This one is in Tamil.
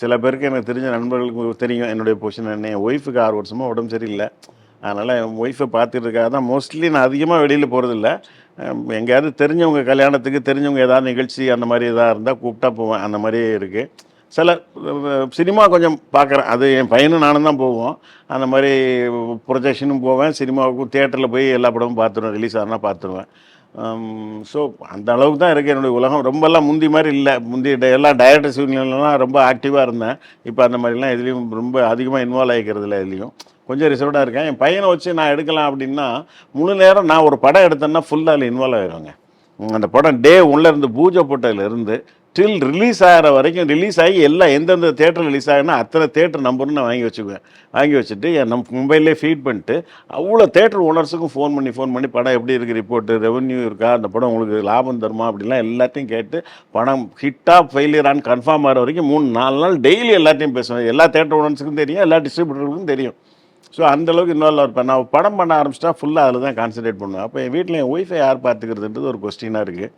சில பேருக்கு எனக்கு தெரிஞ்ச நண்பர்களுக்கு தெரியும் என்னுடைய பொசிஷன் என்ன என் ஒய்ஃபுக்கு ஆறு வருஷமாக உடம்பு சரியில்லை. அதனால் என் ஒய்ஃபை பார்த்துட்டு தான் மோஸ்ட்லி நான் அதிகமாக வெளியில் போகிறதில்ல எங்கேயாவது தெரிஞ்சவங்க கல்யாணத்துக்கு தெரிஞ்சவங்க ஏதாவது நிகழ்ச்சி அந்த மாதிரி எதாவது இருந்தால் கூப்பிட்டா போவேன். அந்த மாதிரியே இருக்குது சில சினிமா கொஞ்சம் பார்க்குறேன். அது என் பையனும் நானும் தான் போவோம். அந்த மாதிரி ப்ரொஜெக்ஷனும் போவேன். சினிமாவுக்கும் தேட்டரில் போய் எல்லா படமும் பார்த்துருவேன். ரிலீஸ் ஆனால் பார்த்துருவேன். Um, ஸோ அந்த அளவுக்கு தான் இருக்குது என்னுடைய உலகம். ரொம்பலாம் முந்தி மாதிரி இல்லை. முந்தி எல்லாம் எல்லா டைரக்டர்ஸ் யூனியன்லாம் ரொம்ப ஆக்டிவாக இருந்தேன். இப்போ அந்த மாதிரிலாம் எதுலேயும் ரொம்ப அதிகமாக இன்வால்வ் ஆகிக்கிறது இல்லை எதுலேயும். கொஞ்சம் ரிசர்வ்டாக இருக்கேன். என் பையனை வச்சு நான் எடுக்கலாம் அப்படின்னா முழு நேரம் நான் ஒரு படம் எடுத்தேன்னா ஃபுல்லாக அதில் இன்வால்வ் ஆகிடுவாங்க அந்த படம் டே இருந்து பூஜை போட்டதுலேருந்து டில் ரிலீஸ் ஆகிற வரைக்கும் ரிலீஸ் ஆகி எல்லாம் எந்தெந்த தேட்டர் ரிலீஸ் ஆகுனா அத்தனை தேட்டர் நம்பர்னு நான் வாங்கி வச்சுக்குவேன். வாங்கி வச்சுட்டு என் நம் மொபைல்லே ஃபீட் பண்ணிட்டு அவ்வளோ தேட்டர் ஓனர்ஸுக்கும் ஃபோன் பண்ணி ஃபோன் பண்ணி படம் எப்படி இருக்குது ரிப்போர்ட்டு ரெவன்யூ இருக்கா அந்த படம் உங்களுக்கு லாபம் தருமா அப்படிலாம் எல்லாத்தையும் கேட்டு படம் ஹிட்டாக ஃபெயிலியரானு கன்ஃபார்ம் ஆகிற வரைக்கும் மூணு நாலு நாள் டெய்லி எல்லாத்தையும் பேசுவேன். எல்லா தேட்டர் ஓனர்ஸுக்கும் தெரியும் எல்லா டிஸ்ட்ரிபியூட்டருக்கும் தெரியும். ஸோ அந்தளவுக்கு இன்வால்வ் இருப்பேன். நான் படம் பண்ண ஆரம்பிச்சிட்டா ஃபுல்லாக அதில் தான் கான்சன்ட்ரேட் பண்ணுவேன். அப்போ என் வீட்டில் என் ஒய்ஃபை யார் பார்த்துக்கிறதுன்றது ஒரு கொஸ்டினாக இருக்குது